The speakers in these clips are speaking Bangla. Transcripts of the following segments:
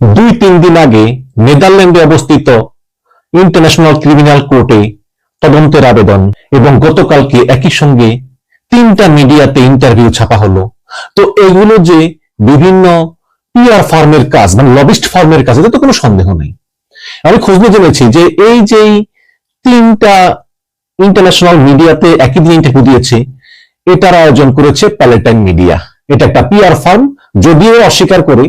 দুই, তিন দিন আগে নেদারল্যান্ডে অবস্থিত ইন্টারন্যাশনাল ক্রিমিনাল কোর্টে তদন্তের আবেদন এবং গতকালকে একই সঙ্গে তিনটা মিডিয়াতে ইন্টারভিউ ছাপা হলো। তো এগুলো যে বিভিন্ন পিআর ফার্মের কাজ মানে লবিস্ট ফার্মের কাজ, এতে তো কোনো সন্দেহ নেই। আমি খোঁজ নিয়ে জেনেছি যে এই যে তিনটা ইন্টারন্যাশনাল মিডিয়াতে একই দিন ইন্টারভিউ দিয়েছে, এটার আয়োজন করেছে প্যালেটাইন মিডিয়া। এটা একটা পিআর ফার্ম, যদিও অস্বীকার করে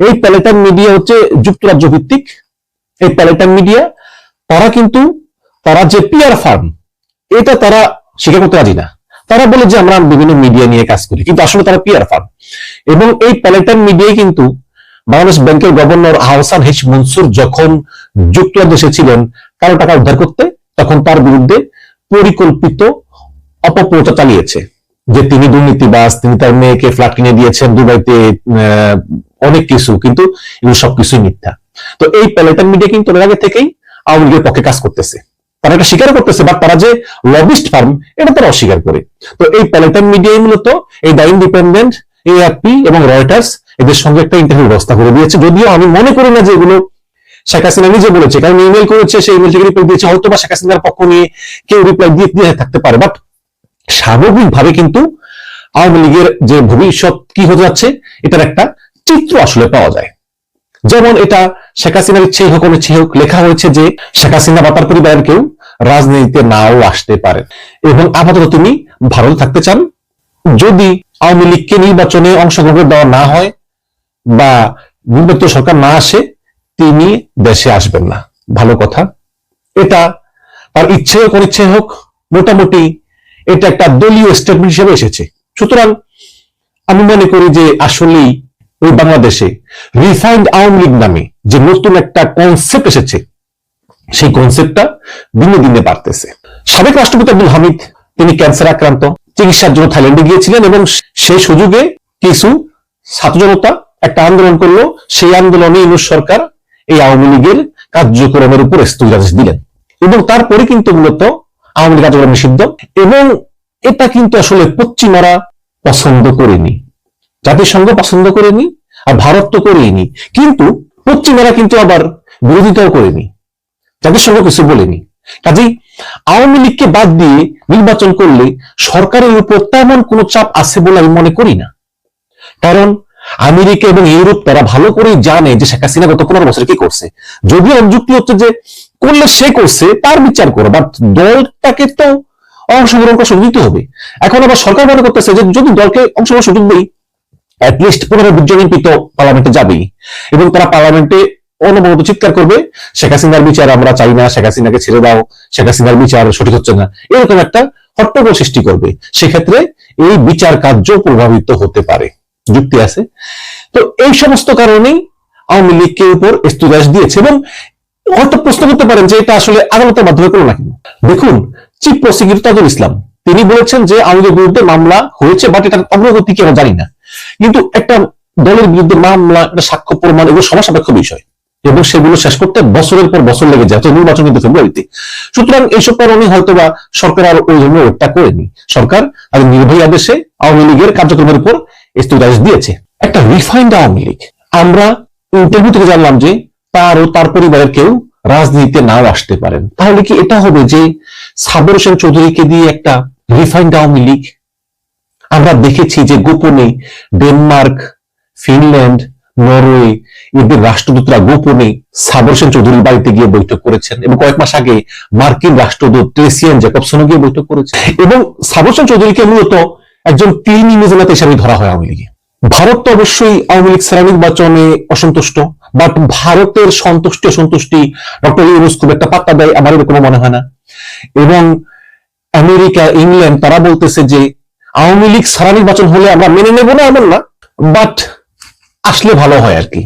এই প্যালেটাইন মিডিয়া হচ্ছে যুক্তরাজ্য ভিত্তিক। এই প্যালেটাইন মিডিয়া, তারা কিন্তু, তারা যে পিআর ফার্ম, এটা তারা স্বীকার করতে রাজি না। তারা বলে যে আমরা বিভিন্ন মিডিয়া নিয়ে কাজ করি, কিন্তু আসলে তারা পিয়ার ফার্ম। এবং এই প্যালেটাইন মিডিয়ায় কিন্তু বাংলাদেশ ব্যাংকের গভর্নর আহসান হেচ মনসুর যখন যুক্তরাজ্য এসেছিলেন কারও টাকা উদ্ধার করতে, তখন তার বিরুদ্ধে পরিকল্পিত অপপ্রচার চালিয়েছে। যে তিনি দুর্নীতিবাজ, তিনি তার মেয়েকে ফ্ল্যাট কিনে দিয়েছেন দুবাইতে অনেক কিছু, কিন্তু এগুলো সবকিছুই মিথ্যা। তো এই প্যালেটান মিডিয়া কিন্তু অনেক আগে থেকেই আওয়ামী লীগের পক্ষে কাজ করতেছে। তারা এটা স্বীকার করতেছে বা তারা যে লবিস্ট ফার্ম এটা তারা অস্বীকার করে। তো এই প্যালেটান মিডিয়াই মূলত এই দ্য ইন্ডিপেন্ডেন্ট এআরপি এবং রয়টার্স এদের সঙ্গে একটা ইন্টারভিউ ব্যবস্থা করে দিয়েছে। যদিও আমি মনে করি না যে এগুলো শেখ হাসিনা নিজে বলেছে, কারণ ইমেল করেছে, সেই ইমেল থেকে রিপ্লাই দিয়েছে হয়তো বা শেখ হাসিনার পক্ষ নিয়ে কেউ রিপ্লাই দিয়ে দিয়ে থাকতে পারে বাট স্বাভাবিকভাবে কিন্তু আওয়ামী লীগের যে ভবিষ্যৎ কি হতে যাচ্ছে, এটার একটা চিত্র আসলে পাওয়া যায়। যেমন এটা শেখ হাসিনার ইচ্ছে হোক ইচ্ছে হোক, লেখা হয়েছে যে শেখ হাসিনা বা তার পরিবারের কেউ রাজনীতিতে নাও আসতে পারে। এবং আপাতত তিনি ভারতে থাকতে চান। যদি আওয়ামী লীগকে নির্বাচনে অংশগ্রহণ দেওয়া না হয় বা নির্বাচিত সরকার না আসে, তিনি দেশে আসবেন না। ভালো কথা। এটা তার ইচ্ছে হোক অনিচ্ছে হোক, মোটামুটি এটা একটা দলীয় স্টেটমেন্ট হিসেবে এসেছে। সুতরাং আমি মনে করি যে আসলেই ওই বাংলাদেশে রিফাইন্ড আওয়ামী লীগ নামে যে নতুন একটা কনসেপ্ট এসেছে, সেই কনসেপ্টটা দিনে দিনে বাড়তেছে। সাবেক রাষ্ট্রপতি আব্দুল হামিদ, তিনি ক্যান্সার আক্রান্ত, চিকিৎসার জন্য থাইল্যান্ডে গিয়েছিলেন এবং সেই সুযোগে কিছু ছাত্র একটা আন্দোলন করল। সেই আন্দোলনে ইউনুস সরকার এই আওয়ামী লীগের কার্যক্রমের উপর স্থগিতাদেশ দিলেন। এবং তারপরে কিন্তু মূলত আওয়ামী লীগ কার্যক্রম নিষিদ্ধ এবং এটা কিন্তু আসলে পশ্চিমারা পছন্দ করেনি। জাতিসংঘ পছন্দ করেনি আর ভারত তো করেনি কিন্তু পশ্চিমারা কিন্তু আবার বিরোধিতাও করেনি। জাতিসংঘ কিছু বলেনি। কাজেই আওয়ামী লীগকে বাদ দিয়ে নির্বাচন করলে সরকারের উপর তেমন কোনো চাপ আছে বলে আমি মনে করি না। কারণ আমেরিকা এবং ইউরোপ তারা ভালো করেই জানে যে শেখ হাসিনা গত পনেরো বছর কি করছে। যদিও যুক্তি হচ্ছে যে করলে সে করছে, তার বিচার করো। বাট দলটাকে তো অংশগ্রহণ করার সুযোগ দিতে হবে। এখন আবার সরকার মনে করতেছে যে যদি দলকে অংশগ্রহণ সুযোগ দিই অ্যাটলিস্ট পনেরো বিশ জন এমপি তো পার্লামেন্টে যাবেই। এবং তারা পার্লামেন্টে অনবরত চিৎকার করবে, শেখ হাসিনার বিচার আমরা চাই না, শেখ হাসিনাকে ছেড়ে দাও, শেখ হাসিনার বিচার সঠিক হচ্ছে না। এরকম একটা হট্টগোল সৃষ্টি করবে। সেক্ষেত্রে এই বিচার কার্য প্রভাবিত হতে পারে। যুক্তি আছে? তো এই সমস্ত কারণেই আওয়ামী লীগকে উপর স্থিতাদেশ দিয়েছে এবং হয়তো প্রশ্ন করতে পারেন যে এটা আসলে আদালতের মাধ্যমে করল না। দেখুন, চিফ প্রসিকিউটর তাজুল ইসলাম, তিনি বলেছেন যে লীগের বিরুদ্ধে মামলা হয়েছে, বাট এটার অগ্রগতি কি আমরা জানি না। কিন্তু একটা দলের বিরুদ্ধে মামলা, একটা সাক্ষ্য প্রমাণ, এগুলো সমসাপেক্ষ বিষয়। এবং সেগুলো শেষ করতে বছরের পর বছর লেগে যায় নির্বাচন কিন্তু ফেব্রুয়ারিতে। সুতরাং এইসব কারণে হয়তো বা সরকার আর ওই জন্য ওয়েটটা করেনি। সরকার আর নির্ভয় আদেশে আওয়ামী লীগের কার্যক্রমের উপর স্থগিতাদেশ দিয়েছে। একটা রিফাইন্ড আওয়ামী লীগ। আমরা ইন্টারভিউ থেকে জানলাম যে তার ও তার পরিবারের কেউ রাজনীতিতে নাও আসতে পারেন। তাহলে কি এটা হবে যে সাবর হোসেন চৌধুরীকে দিয়ে একটা রিফাইন্ড আওয়ামী লীগ? আমরা দেখেছি যে গোপনে ডেনমার্ক, ফিনল্যান্ড, নরওয়ে এদের রাষ্ট্রদূতরা গোপনে সাবর হোসেন চৌধুরীর বাড়িতে গিয়ে বৈঠক করেছেন এবং কয়েক মাস আগে মার্কিন রাষ্ট্রদূত ট্রেসিয়ান জ্যাকবসনও গিয়ে বৈঠক করেছেন। এবং সাবর হোসেন চৌধুরীকে মূলত একজন ক্লিন ইমেজেনাতে হিসাবে ধরা হয় আওয়ামী লীগে। ভারত তো অবশ্যই আওয়ামী লীগ সারা নির্বাচনে অসন্তুষ্ট বাট ভারতের সন্তুষ্টি, অসন্তুষ্টি ডক্টর ইউনুস খুব একটা পাত্তা দেয়, আমার এরকম মনে হয় না। এবং আমেরিকা, ইংল্যান্ড, তারা বলতেছে যে আওয়ামী লীগ সারা নির্বাচন হলে আমরা মেনে নেব না এমন না বাট আসলে ভালো হয় আর কি।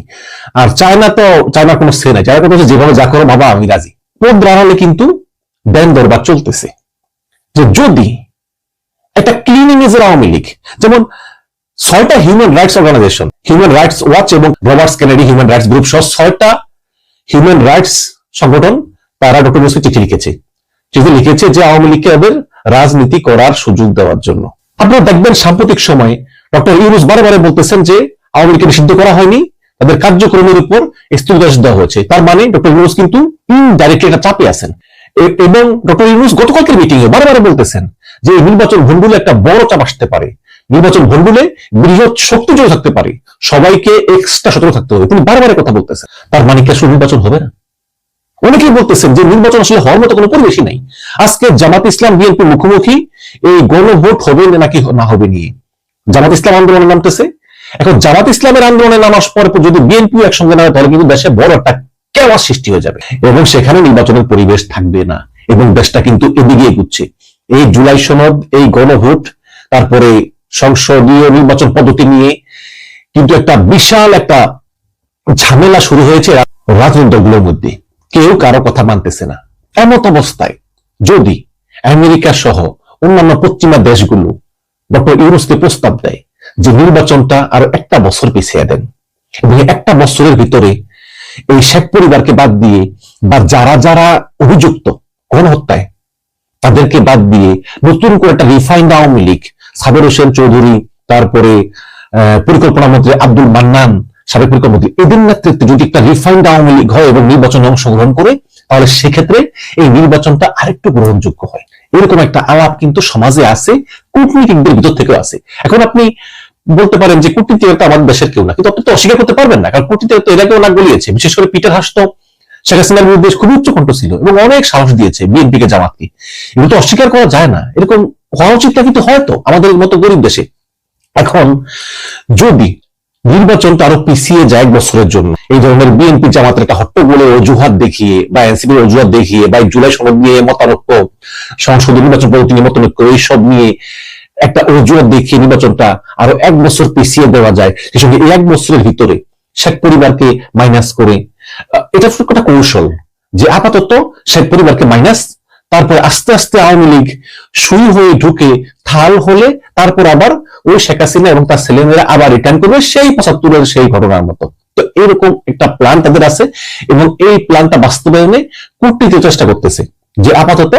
আর চায়না তো, চায়নার কোনো সে নাই। চায়না কথা যেভাবে যা করো বাবা, আমি রাজি। পোপ দাঁড়ালে কিন্তু ব্যান দরবার চলতেছে। যে যদি একটা ক্লিন ইমেজের আওয়ামী লীগ, যেমন ছয়টা human rights organisation human rights watch এবং Roberts Kennedy human rights group সহ ছয়টা হিউম্যান রাইটস সংগঠন তারা ডক্টর মুসকে চিঠি লিখেছে। চিঠি লিখেছে যে আওয়ামী লীগকে এদের রাজনীতি করার সুযোগ দেওয়ার জন্য। আপনারা দেখবেন সাম্প্রতিক সময়ে ডক্টর ইউনুস বারে বারে বলতেছেন যে আওয়ামী লীগকে নিষিদ্ধ করা হয়নি, তাদের কার্যক্রমের উপর স্থগিতাদেশ দেওয়া হয়েছে। তার মানে ডক্টর ইউনুস কিন্তু ইনডাইরেক্টলি একটা চাপে আছেন। এবং ডক্টর ইউনুস গতকালকের মিটিং এ বারবার বলতেছেন যে নির্বাচন ভণ্ডুলে একটা বড় চাপ আসতে পারে। নির্বাচন ভণ্ডুলে বৃহৎ শক্তি জয় থাকতে পারে। সবাইকে এক্সট্রা সতর্ক থাকতে হবে। তিনি বারবার কথা বলতেছেন। তার মানে কি নির্বাচন হবে না? অনেকেই বলতেছেন যে নির্বাচন আসলে হওয়ার মতো কোনো পরিবেশই নাই। আজকে জামাত ইসলাম বিএনপি মুখোমুখি এই গণভোট হবে নাকি না হবে নিয়ে? জামাত ইসলাম আন্দোলনে নামতেছে। এখন জামাত ইসলামের আন্দোলনে নামার পর যদি বিএনপি একসঙ্গে নামে তাহলে কিন্তু দেশে বড় একটা কেওয়া সৃষ্টি হয়ে যাবে। এবং সেখানে নির্বাচনের পরিবেশ থাকবে না। এবং দেশটা কিন্তু এদিকে এগুচ্ছে। এই জুলাই সনদ, এই গণভোট, তারপরে সংসদীয় নির্বাচন পদ্ধতি নিয়ে কিন্তু একটা বিশাল একটা ঝামেলা শুরু হয়েছে রাজনৈতিক দলগুলোর মধ্যে। কেউ কারও কথা মানতেছে না। এমত অবস্থায় যদি আমেরিকা সহ অন্যান্য পশ্চিমা দেশগুলো ডক্টর ইউনুসকে প্রস্তাব দেয় যে নির্বাচনটা আরও একটা বছর পিছিয়ে দেন এবং একটা বছরের ভিতরে এই শেখ পরিবারকে বাদ দিয়ে বা যারা যারা অভিযুক্ত গণহত্যায় তাদেরকে বাদ দিয়ে নতুন করে একটা রিফাইন্ড আওয়ামী লীগ। সাবের হোসেন চৌধুরী, তারপরে পরিকল্পনা মন্ত্রী আব্দুল মান্নান, সাবেক পরিকল্পনা এদের নেতৃত্বে যদি একটা রিফাইন্ড আওয়ামী লীগ হয় এবং নির্বাচনে অংশগ্রহণ করে, তাহলে সেক্ষেত্রে এই নির্বাচনটা আরেকটু গ্রহণযোগ্য হয়। এরকম একটা আলাপ কিন্তু সমাজে আছে, কূটনীতিকদের ভিতর থেকেও আছে। এখন আপনি বলতে পারেন যে কূটনীতিক তো আমাদের দেশের কেউ না, কিন্তু আপনি তো অস্বীকার করতে পারবেন না, কারণ কূটনীতিক তো এর আগেও নাক গলিয়েছে। বিশেষ করে পিটার হাস তো শেখ হাসিনার বিরুদ্ধে খুবই উচ্চ কণ্ঠ ছিল এবং অনেক সাহস দিয়েছে বিএনপি কে জামাতকে। এগুলো তো অস্বীকার করা যায় না। এরকম হওয়া উচিত না কিন্তু হয়তো আমাদের মতো গরিব দেশে। এখন যদি নির্বাচনটা আরও পিছিয়ে যায় এক বছরের জন্য, এই ধরনের বিএনপি জামাতের একটা হট্টগোলে অজুহাত দেখিয়ে বা এনসিপির অজুহাত দেখিয়ে বা জুলাই সনদ নিয়ে মতানৈক্য সংসদীয় নির্বাচন পদ্ধতি নিয়ে মতানৈক্য, এইসব নিয়ে একটা অজুহাত দেখিয়ে নির্বাচনটা আরও এক বছর পিছিয়ে দেওয়া যায়। সে সঙ্গে এই এক বছরের ভিতরে শেখ পরিবারকে মাইনাস করে। এটা একটা কৌশল যে আপাতত শেখ পরিবারকে মাইনাস তারপর আস্তে আস্তে আওয়ামী লীগ সুই হয়ে ঢুকে থাল হলে, তারপর আবার ওই শেখ হাসিনা এবং তার ছেলেমেয়েরা আবার রিটার্ন করবে সেই পঁচাত্তরের সেই ঘটনার মতো। তো এরকম একটা প্ল্যান তাদের আছে এবং এই প্ল্যানটা বাস্তবায়নে কূটনীতি চেষ্টা করতেছে যে আপাতত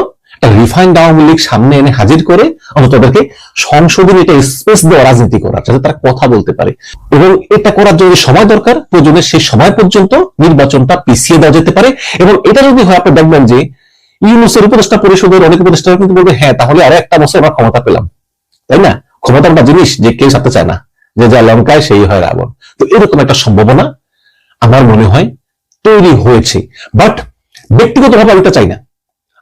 রিফাইন্ড আওয়ামী লীগ সামনে এনে হাজির করে অন্তত তাদেরকে সংসদীয় একটা স্পেস দেওয়া রাজনীতি করার, যাতে তারা কথা বলতে পারে। এবং এটা করার জন্য সময় দরকার প্রয়োজনে সেই সময় পর্যন্ত নির্বাচনটা পিছিয়ে দেওয়া যেতে পারে। এবং এটা যদি হয়, আপনি দেখবেন যে ইউনুসের উপদেষ্টা পরিষদের অনেক উপদেষ্টা কিন্তু বলবে হ্যাঁ তাহলে আরও একটা বছর আমরা ক্ষমতা পেলাম। তাই না? ক্ষমতা একটা জিনিস যে কেউ ছাড়তে চায় না। যে যা লঙ্কায় সেই হয় রাবণ। তো এরকম একটা সম্ভাবনা আমার মনে হয় তৈরি হয়েছে। বাট ব্যক্তিগতভাবে আমি এটা চাই না।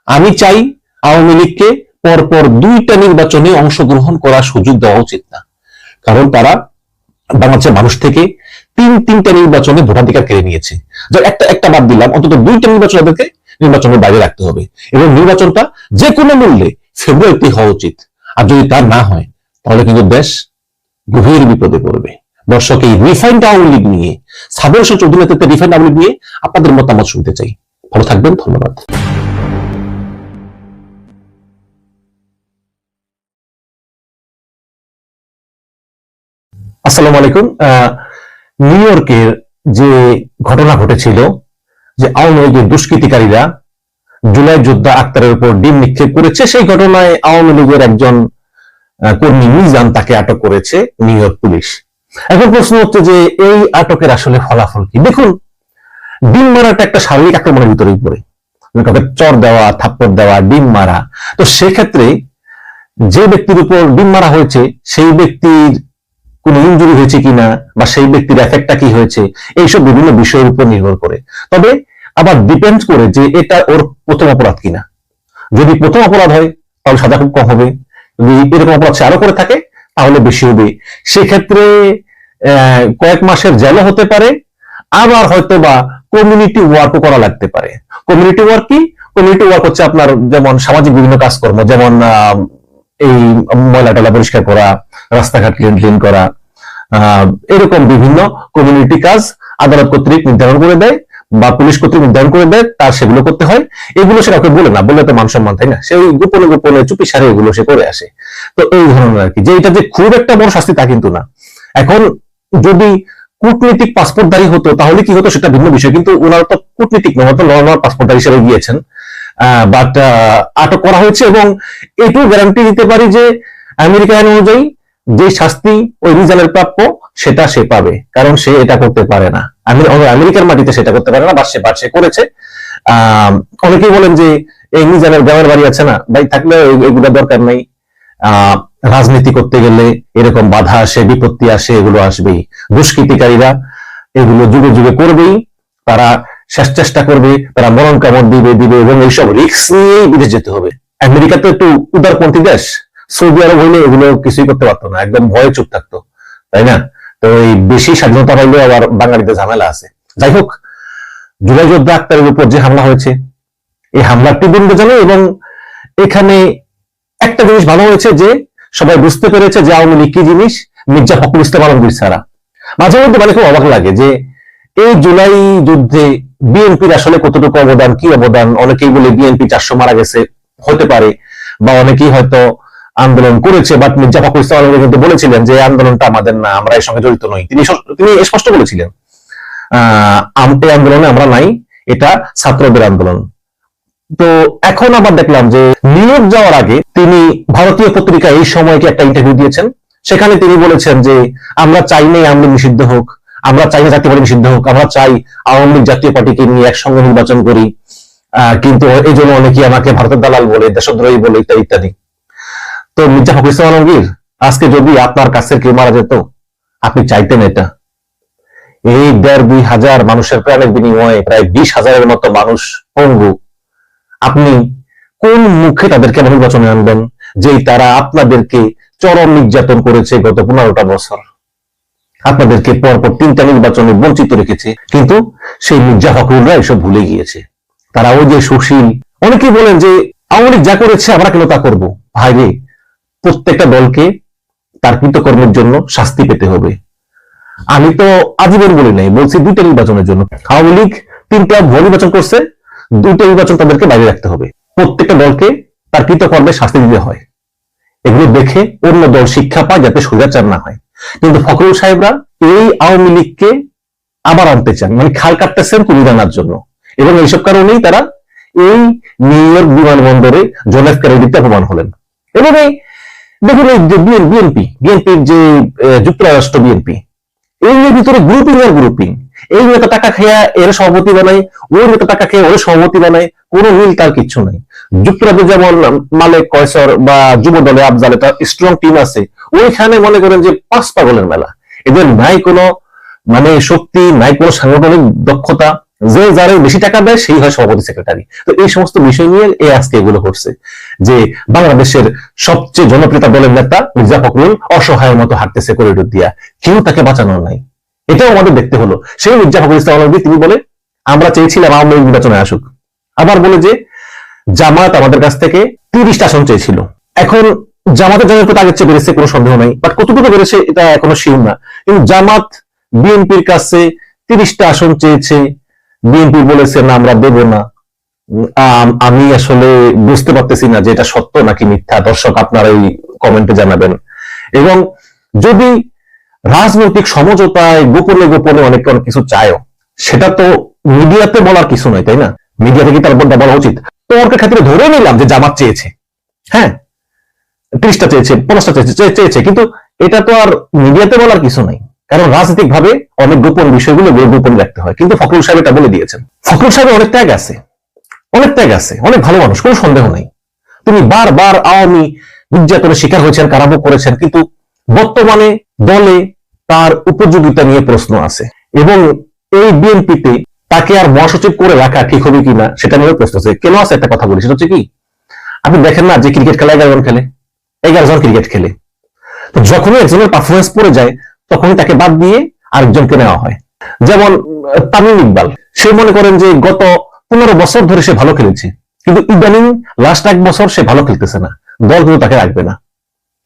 আমি চাই আওয়ামী লীগকে পরপর দুইটা নির্বাচনে অংশগ্রহণ করার সুযোগ দেওয়া উচিত না। কারণ তারা বাংলাদেশের মানুষ থেকে তিন, তিনটা নির্বাচনে ভোটাধিকার কেড়ে নিয়েছে। যার একটা একটা বাদ দিলাম, অন্তত দুইটা নির্বাচন তাদেরকে নির্বাচনের বাইরে রাখতে হবে। এবং নির্বাচনটা যে কোনো মূল্যে ফেব্রুয়ারিতে হওয়া উচিত। আর যদি তা না হয়, তাহলে কিন্তু দেশ গভীর বিপদে পড়বে। দর্শক, এই রিফাইন্ড আওয়ামী লীগ নিয়ে সাবের চৌধুরী নেতৃত্বে রিফাইন্ড আওয়ামী লীগ নিয়ে আপনাদের মতামত শুনতে চাই। ভালো থাকবেন, ধন্যবাদ। আসসালামু আলাইকুম। নিউ ইয়র্কের যে ঘটনা ঘটেছিল, যে আওয়ামী লীগের দুষ্কৃতিকারীরা জুলাই যোদ্ধা আক্তারের উপর ডিম নিক্ষেপ করেছে, সেই ঘটনায় আওয়ামী লীগের একজন কর্মী মিজান তাকে আটক করেছে নিউ ইয়র্ক পুলিশ। এখন প্রশ্ন হচ্ছে যে, এই আটকের আসলে ফলাফল কি? দেখুন, ডিম মারাটা একটা শারীরিক আক্রমণের ভিতরেই পড়ে। কাউকে চর দেওয়া, থাপ্পড় দেওয়া, ডিম মারা। তো সেক্ষেত্রে যে ব্যক্তির উপর ডিম মারা হয়েছে, সেই ব্যক্তির কোন ইঞ্জুরি হয়েছে কিনা বা সেই ব্যক্তির এফেক্টটা কি হয়েছে, এইসব বিভিন্ন বিষয়ের উপর নির্ভর করে। তবে আবার ডিপেন্ড করে যে এটা ওর প্রথম অপরাধ কিনা। যদি প্রথম অপরাধ হয়, তাহলে সাজা খুব কম হবে। যদি এরকম অপরাধ সে আরও করে থাকে, তাহলে বেশি হবে। সেক্ষেত্রে কয়েক মাসের জেলও হতে পারে। আবার হয়তো বা কমিউনিটি ওয়ার্কও করা লাগতে পারে। কমিউনিটি ওয়ার্ক কি? কমিউনিটি ওয়ার্ক হচ্ছে আপনার যেমন সামাজিক বিভিন্ন কাজকর্ম, যেমন এই ময়লা টলা পরিষ্কার করা রাস্তাঘাট ক্লিন ক্লিন করা এরকম বিভিন্ন কমিউনিটি কাজ আদালত কর্তৃক নির্ধারণ করে দেয় বা পুলিশ কর্তৃক নির্ধারণ করে দেয়, তার সেগুলো করতে হয়। এগুলো সে কাউকে বলে না, বললে তো মান সম্মান তাই না। সে ওই গোপনে গোপনে চুপি সারে এগুলো সে করে আসে। তো এই ধরনের আর কি, যে এটা যে খুব একটা বড় শাস্তি তা কিন্তু না। এখন যদি কূটনীতিক পাসপোর্টধারী হতো, তাহলে কি হতো সেটা ভিন্ন বিষয়, কিন্তু ওনারা তো কূটনীতিক নয় তো নর্মাল পাসপোর্টধারী হিসেবে গিয়েছেন। বাট আটক করা হয়েছে এবং এটুকু গ্যারান্টি দিতে পারি যে আমেরিকা আইন অনুযায়ী যে শাস্তি ওই রিজালের প্রাপ্য, সেটা সে পাবে, কারণ সে এটা করতে পারে না। আমি আমেরিকার মাটিতে সেটা করতে পারে না, বা সে সে করেছে। আহ অনেকেই বলেন যে এই নিজামের গ্রামের বাড়ি আছে না, ভাই, থাকলে এগুলো দরকার নেই। আহ রাজনীতি করতে গেলে এরকম বাধা আসে, বিপত্তি আসে, এগুলো আসবেই। দুষ্কৃতিকারীরা এগুলো যুগে যুগে করবেই, তারা শেষ চেষ্টা করবে, তারা মরণ কামড় দিবে দিবে, এবং এইসব রিস্ক নিয়েই বিদেশ যেতে হবে। আমেরিকা তো একটু উদারপন্থী দেশ। সৌদি আরব হইলে এগুলো কিছুই করতে পারতো না, একদম ভয়ে চুপ থাকতো, তাই না? তো এই বেশি স্বাধীনতা পাইলে আবার বাঙালিদের ঝামেলা আছে। যাই হোক, জুলাই যোদ্ধা আক্তারের উপর যে হামলা হয়েছে, এই হামলার তীব্র জানে এবং এখানে একটা জিনিস ভালো হয়েছে যে সবাই বুঝতে পেরেছে যে আওয়ামী লীগ কি জিনিস? মির্জা ফখরুল ইসলাম আলমগীর ছাড়া। মাঝে মধ্যে মানে খুব অবাক লাগে যে এই জুলাই যুদ্ধে বিএনপির আসলে কতটুকু অবদান, কি অবদান? অনেকেই বলে বিএনপি চারশো মারা গেছে, হতে পারে, বা অনেকেই হয়তো আন্দোলন করেছে বাট মির্জা ফখরুল ইসলাম আলমগীর কিন্তু বলেছিলেন যে আন্দোলনটা আমাদের না আমরা এর সঙ্গে জড়িত নই। তিনি স্পষ্ট বলেছিলেন আহ আন্দোলনে আমরা নাই এটা ছাত্রদের আন্দোলন। তো এখন আবার দেখলাম যে নিউ যাওয়ার আগে তিনি ভারতীয় পত্রিকা এই সময়কে একটা ইন্টারভিউ দিয়েছেন। সেখানে তিনি বলেছেন যে আমরা চাই নাই আওয়ামী নিষিদ্ধ হোক আমরা চাই না জাতীয় পার্টি নিষিদ্ধ হোক আমরা চাই আওয়ামী লীগ জাতীয় পার্টিকে নিয়ে একসঙ্গে নির্বাচন করি। আহ, কিন্তু এই জন্য অনেকেই আমাকে ভারতের দালাল বলে দেশদ্রোহী বলে ইত্যাদি ইত্যাদি। তো মির্জা ইসলাম আলমগীর, আজকে যদি আপনার কাছে কেউ মারা যেত, আপনি চাইতেন এটা। এই দেড় দুই হাজার মানুষের প্রাণের বিনিময়ে প্রায় বিশ হাজারের মতো মানুষ পঙ্গু। আপনি কোন মুখে তাদেরকে নির্বাচনে আনবেন যে তারা আপনাদেরকে চরম নির্যাতন করেছে গত পনেরোটা বছর? আপনাদেরকে পরপর তিনটা নির্বাচনে বঞ্চিত রেখেছে, কিন্তু সেই মির্জা ফখরুলরা এসব ভুলে গিয়েছে। তারা ওই যে সুশীল, অনেকেই বলেন যে আওয়ামী লীগ যা করেছে আমরা কেন তা করব? ভাই রে প্রত্যেকটা দলকে তার কৃতকর্মের জন্য শাস্তি পেতে হবে। আমি তো আজীবন বলি নাই, বলছি দুইটা নির্বাচনের জন্য। আওয়ামী লীগ তিনটা ভুয়া নির্বাচন করছে, দুইটা নির্বাচন তাদেরকে বাইরে রাখতে হবে। প্রত্যেকটা দলকে তার কৃতকর্মে শাস্তি দিতে হয়। এগুলো দেখে অন্য দল শিক্ষা পায় যাতে স্বৈরাচার না হয়। কিন্তু ফখরুল সাহেবরা এই আওয়ামী লীগকে আবার আনতে চান মানে খাল কাটতেছেন কুড়ি আনার জন্য। এবং এইসব কারণেই তারা এই নিউ ইয়র্ক বিমানবন্দরে জন এফ কেনেডিতে অপমান হলেন। এবং এই দেখুন এই যে বিএনপি বিএনপির যে যুক্তরাষ্ট্র বিএনপি এই এর ভিতরে গ্রুপিং আর গ্রুপিং এই নেতা টাকা খেয়া এর সভাপতি বানায়, ওই নেতা টাকা খেয়ে ওর সভাপতি বানায়, কোনো মিল তার কিচ্ছু নাই। যুক্তরাজ্যে যেমন মালেক, কয়সর বা যুব দলে আফজাল এটা স্ট্রং টিম আছে, ওইখানে মনে করেন যে পাঁচ পাগলের মেলা। এদের নাই কোনো মানে শক্তি, নাই কোনো সাংগঠনিক দক্ষতা যে যারা বেশি টাকা দেয়, সেই হয় সভাপতি সেক্রেটারি তো এই সমস্ত বিষয় নিয়ে এ আজকে এগুলো করছে যে বাংলাদেশের সবচেয়ে জনপ্রিয় দলের নেতা মির্জা ফখরুল অসহায়ের মতো হাঁটতেছে করিডোর দিয়া। কেউ তাকে বাঁচানো নাই। এটাও আমাদের দেখতে হলো। সেই মির্জা ফখরুল ইসলাম তিনি বলে, আমরা চেয়েছিলাম আওয়ামী লীগ নির্বাচনে আসুক। আবার বলে যে জামাত আমাদের কাছ থেকে তিরিশটা আসন চেয়েছিল। এখন জামাতের জনপ্রিয়তা আগের চেয়ে বেড়েছে কোনো সন্দেহ নাই বাট কতটুকু বেড়েছে এটা এখনও শিওর না। কিন্তু জামাত, বিএনপির কাছে তিরিশটা আসন চেয়েছে বিএনপি বলেছে, না, আমরা দেব না। আমি আসলে বুঝতে পারতেছি না যে এটা সত্য নাকি মিথ্যা। দর্শক, আপনারা এই কমেন্টে জানাবেন। এবং যদি রাজনৈতিক সমঝোতায় গোপনে গোপনে অনেক অনেক কিছু চায়ও, সেটা তো মিডিয়াতে বলার কিছু নয়, তাই না? মিডিয়াতে কি তার বলটা বলা উচিত। তর্কের ক্ষেত্রে ধরে নিলাম যে জামাত চেয়েছে। হ্যাঁ ত্রিশটা চেয়েছে, পঞ্চাশটা চেয়েছে চেয়েছে। কিন্তু এটা তো আর মিডিয়াতে বলার কিছু নাই। কারণ রাজনৈতিক ভাবে অনেক গোপন বিষয়গুলো গোপন রাখতে হয়। কিন্তু ফখরুল সাহেব এটা বলে দিয়েছেন। ফখরুল সাহেব অনেক ত্যাগ আছে। অনেক ত্যাগ আছে। অনেক ভালো মানুষ, কোনো সন্দেহ নাই। তিনি বারবার আওয়ামী নির্যাতনের শিকার হয়েছেন কারাভোগ করেছেন, কিন্তু বর্তমানে দলে তার উপযোগিতা নিয়ে প্রশ্ন আছে। এবং এই বিএনপিতে তাকে আর মহাসচিব করে রাখা ঠিক হবে কিনা সেটা নিয়ে প্রশ্ন আছে। কেন আছে একটা কথা বলি, সেটা হচ্ছে কি? আপনি দেখেন না যে ক্রিকেট খেলা এগারো জন খেলে? এগারো জন ক্রিকেট খেলে। তো যখনই একজনের পারফরমেন্স পড়ে যায় তখনই তাকে বাদ দিয়ে আরেকজনকে নেওয়া হয়। যেমন তামিম ইকবাল। সে মনে করেন যে গত পনেরো বছর ধরে সে ভালো খেলেছে। কিন্তু ইদানিং লাস্ট এক বছর সে ভালো খেলতেছে না। দল কিন্তু তাকে রাখবে না।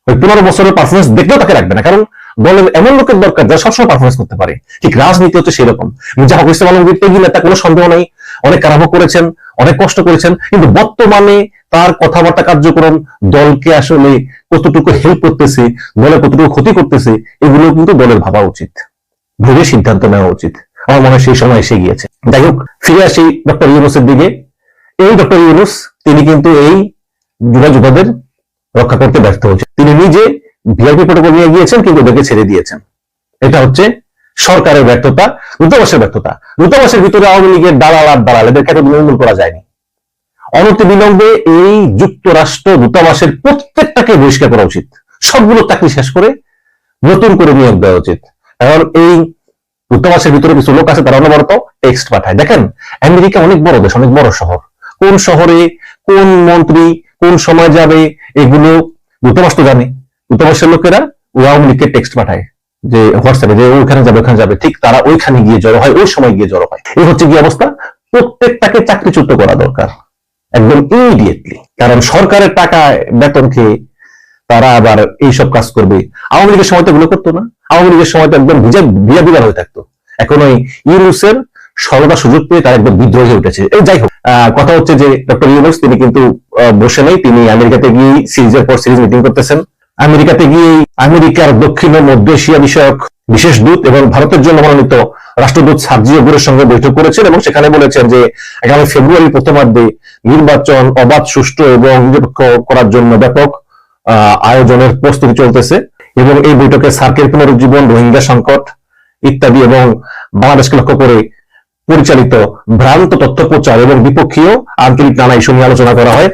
ওই পনেরো বছরের পারফরমেন্স দেখলেও তাকে রাখবে না। কারণ দলের এমন লোকের দরকার যারা সবসময় পারফরমেন্স করতে পারে। ঠিক রাজনীতি হচ্ছে সেরকম। ফখরুল ইসলাম আলমগীর তেগি নেতা কোনো সন্দেহ নাই। অনেক কারাভোগ করেছেন, অনেক কষ্ট করেছেন, কিন্তু বর্তমানে তার কথাবার্তা কার্যক্রম, দলকে আসলে কতটুকু হেল্প করতেছে দলে কতটুকু ক্ষতি করতেছে, এগুলো কিন্তু দলের ভাবা উচিত, ভেবে সিদ্ধান্ত নেওয়া উচিত। আমার মনে হয় সেই সময় এসে গিয়েছে। যাই হোক, ফিরে আসি ডক্টর ইউনুসের দিকে। এই ডক্টর ইউনুস, তিনি কিন্তু এই যুবা যুবাদের রক্ষা করতে ব্যর্থ হয়েছে তিনি নিজে ভিআইপি প্রোটোকল নিয়ে গিয়েছেন, কিন্তু ওদেরকে ছেড়ে দিয়েছেন। এটা হচ্ছে সরকারের ব্যর্থতা, দূতাবাসের ব্যর্থতা। দূতাবাসের ভিতরে আওয়ামী লীগের দালাল আর দালাল, এদেরকে এত নির্মূল করা যায়নি। বিলম্বে এই যুক্তরাষ্ট্র, দূতাবাসের প্রত্যেকটাকে বহিষ্কার করা উচিত। সবগুলো চাকরি শেষ করে নতুন করে নিয়োগ দেওয়া উচিত। কারণ এই দূতাবাসের ভিতরে কিছু লোক আছে, তারা অনবরত টেক্সট পাঠায়। দেখেন, আমেরিকা অনেক বড় দেশ, অনেক বড় শহর। কোন শহরে কোন মন্ত্রী কোন সময় যাবে, এগুলো দূতাবাস তো জানে। দূতাবাসের লোকেরা আওয়ামী লীগকে টেক্সট পাঠায়। যে হোয়াটসঅ্যাপে, যে ওইখানে যাবে ওখানে যাবে, ঠিক তারা ওইখানে গিয়ে জড়ো হয়, ওই সময় গিয়ে জড়ো হয়। এই হচ্ছে কি অবস্থা? প্রত্যেকটাকে চাকরিচ্যুত করা দরকার, একদম ইমিডিয়েটলি কারণ সরকারের টাকা বেতন খেয়ে তারা আবার এইসব কাজ করবে। আওয়ামী লীগের সময় তো এগুলো করতো না। আওয়ামী লীগের সময় তো একদম ভিজা বিয়া বিবার হয়ে থাকতো। এখন ওই ইউনুসের সরদা সুযোগ পেয়ে তারা একদম বিদ্রোহী হয়ে উঠেছে। এই যাই হোক কথা হচ্ছে যে ডক্টর ইউনুস, তিনি কিন্তু বসে নেই। তিনি আমেরিকাতে গিয়ে সিরিজের পর সিরিজ মিটিং করতেছেন। আমেরিকাতে গিয়ে আমেরিকার দক্ষিণ ও মধ্য এশিয়া বিষয়ক বিশেষ দূত এবং ভারতের জন্য মনোনীত রাষ্ট্রদূত গুরের সঙ্গে বৈঠক করেছেন এবং সেখানে বলেছেন যে আগামী ফেব্রুয়ারি প্রথমার্ধে নির্বাচন অবাধ, সুষ্ঠু এবং নিরপেক্ষ করার জন্য ব্যাপক আয়োজনের প্রস্তুতি চলতেছে এবং এই বৈঠকে সার্কের পুনরুজ্জীবন, রোহিঙ্গা সংকট ইত্যাদি এবং বাংলাদেশকে লক্ষ্য করে পরিচালিত ভ্রান্ত তথ্য প্রচার এবং বিপক্ষীয় আঞ্চলিক নানা ইস্যু নিয়ে আলোচনা করা হয়।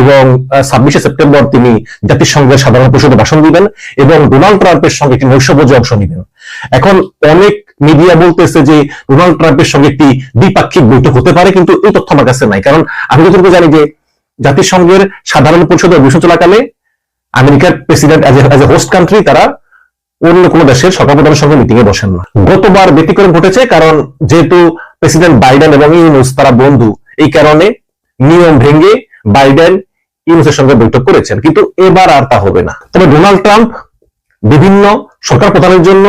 এবং ছাব্বিশে সেপ্টেম্বর তিনি জাতিসংঘের সাধারণ পরিষদে ভাষণ দিবেন এবং ডোনাল্ড ট্রাম্পের সঙ্গে একটি নৈশভোজে অংশ নেবেন। এখন অনেক মিডিয়া বলতেছে যে ডোনাল্ড ট্রাম্পের সঙ্গে একটি দ্বিপাক্ষিক বৈঠক হতে পারে, কিন্তু এই তথ্য আমার কাছে নাই। কারণ আমি যতটুকু জানি যে জাতিসংঘের সাধারণ পরিষদের অধিবেশন চলাকালে আমেরিকার president as a host country তারা অন্য কোনো দেশের প্রধানের সঙ্গে মিটিং এ বসেন না। গতবার ব্যতিক্রম ঘটেছে, কারণ যেহেতু প্রেসিডেন্ট বাইডেন এবং ইউনুস তারা বন্ধু, এই কারণে নিয়ম ভেঙে বাইডেন ইউনুসের সঙ্গে বৈঠক করেছেন, কিন্তু এবার আর তা হবে না। তবে ডোনাল্ড ট্রাম্প বিভিন্ন সরকার প্রধানের জন্য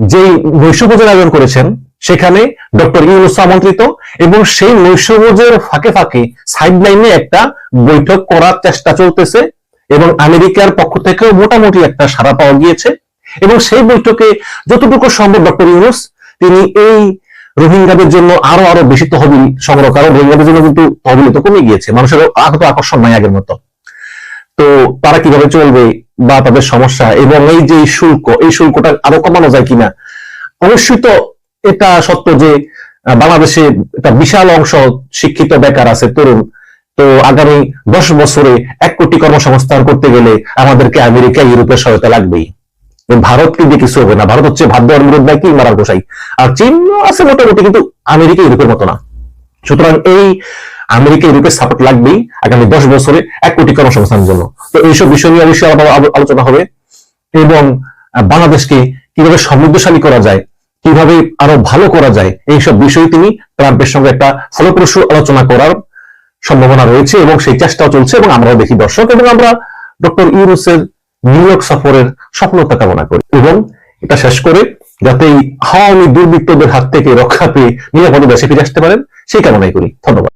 যেই নৈশভোজের আয়োজন করেছেন, সেখানে ডক্টর ইউনুস আমন্ত্রিত এবং সেই নৈশভোজের ফাঁকে ফাঁকে সাইডলাইনে একটা বৈঠক করার চেষ্টা চলতেছে এবং আমেরিকার পক্ষ থেকেও মোটামুটি একটা সাড়া পাওয়া গিয়েছে এবং সেই বৈঠকে যতটুকু সম্ভব ডক্টর ইউনুস, তিনি এই রোহিঙ্গাদের জন্য আরও আরও বেশি তহবিল সংগ্রহ, কারণ রোহিঙ্গাদের জন্য কিন্তু তহবিল তো কমে গিয়েছে। মানুষের আগত আকর্ষণ নাই আগের মতো। তো তারা কীভাবে চলবে বা তাদের সমস্যা এবং এই যে শুল্ক, এই শুল্কটা আরও কমানো যায় কিনা? অবশ্যই তো এটা সত্য যে বাংলাদেশে একটা বিশাল অংশ শিক্ষিত বেকার আছে, তরুণ। তো আগামী দশ বছরে এক কোটি কর্মসংস্থান করতে গেলে আমাদেরকে আমেরিকা, ইউরোপের সহায়তা লাগবেই। ভারতকে দিয়ে কিছু হবে না। ভারত হচ্ছে ভাত দেওয়ার বিরোধ নাই কি মারার গোসাই। আর চীন আছে মোটামুটি, কিন্তু আমেরিকা ইউরোপের মতো না। সুতরাং এই আমেরিকা ইউরোপের সাপোর্ট লাগবেই আগামী দশ বছরে এক কোটি কর্মসংস্থানের জন্য। তো এইসব বিষয় নিয়ে অবশ্যই আলোচনা হবে এবং বাংলাদেশকে কীভাবে সমৃদ্ধশালী করা যায়, কীভাবে আরও ভালো করা যায়, এইসব বিষয়ে তিনি ট্রাম্পের সঙ্গে একটা ফলপ্রসূ আলোচনা করার সম্ভাবনা রয়েছে এবং সেই চেষ্টাও চলছে এবং আমরাও দেখি দর্শক এবং আমরা ডক্টর ইউনুসের নিউ ইয়র্ক সফরের সফলতা কামনা করি। এবং এটা শেষ করে যাতে এই হাওয়ামি দুর্বৃত্তদের হাত থেকে রক্ষা পেয়ে নিরাপদে দেশে ফিরে আসতে পারেন, সেই কামনাই করি। ধন্যবাদ।